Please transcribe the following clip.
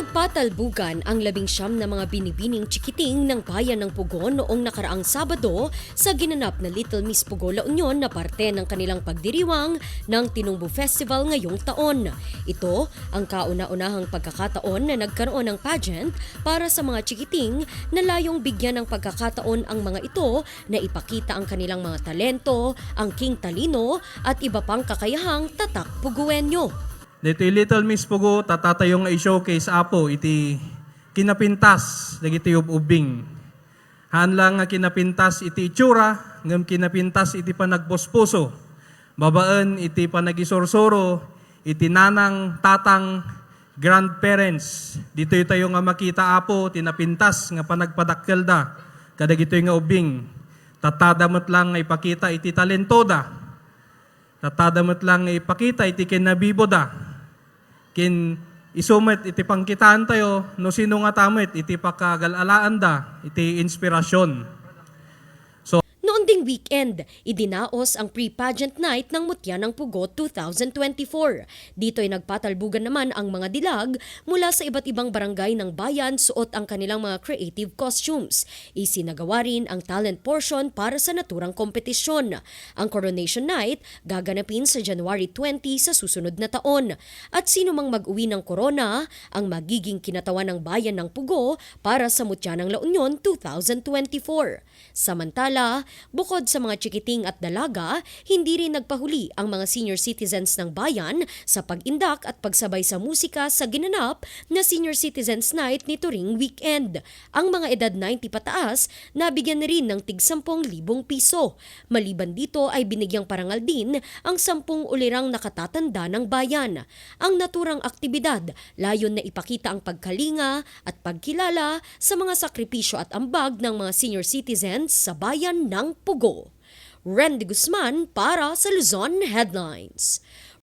Nagpatalbugan ang labing siyam na mga binibining chikiting ng bayan ng Pugo noong nakaraang Sabado sa ginanap na Little Miss Pugo La Union na parte ng kanilang pagdiriwang ng Tinumbu Festival ngayong taon. Ito ang kauna-unahang pagkakataon na nagkaroon ng pageant para sa mga chikiting na layong bigyan ng pagkakataon ang mga ito na ipakita ang kanilang mga talento, ang king talino at iba pang kakayahang tatak Puguenyo. Dito Little Miss Pugo, tatatayo nga i-showcase apo, iti kinapintas, dagiti ubing. Hanlang nga kinapintas iti itsura, ngam kinapintas iti panagpospuso. Babaan iti panagisorsoro, iti nanang tatang grandparents. Dito tayo nga makita apo, tinapintas nga panagpadakkel da, kadagito nga ubing. Tatadamot lang nga ipakita iti talentoda. Tatadamot lang nga ipakita iti kinabiboda kin isumet iti pangkitaan tayo no sino nga tamet iti pakagalalaan da iti inspirasyon. Ding weekend, idinaos ang pre-pageant night ng Mutya ng Pugo 2024. Dito ay nagpatalbugan naman ang mga dilag mula sa iba't ibang barangay ng bayan suot ang kanilang mga creative costumes. Isinagawa rin ang talent portion para sa naturang kompetisyon. Ang coronation night gaganapin sa January 20 sa susunod na taon. At sino mang mag-uwi ng corona ang magiging kinatawan ng bayan ng Pugo para sa Mutya ng La Union 2024. Samantala, bukod sa mga chikiting at dalaga, hindi rin nagpahuli ang mga senior citizens ng bayan sa pag-indak at pagsabay sa musika sa ginanap na Senior Citizens Night nito ring weekend. Ang mga edad 90 pataas, nabigyan na rin ng tig 10,000 piso. Maliban dito ay binigyang parangal din ang 10 ulirang nakatatanda ng bayan. Ang naturang aktibidad, layon na ipakita ang pagkalinga at pagkilala sa mga sakripisyo at ambag ng mga senior citizens sa bayan ng Pugo. Randy Guzman para sa Luzon Headlines.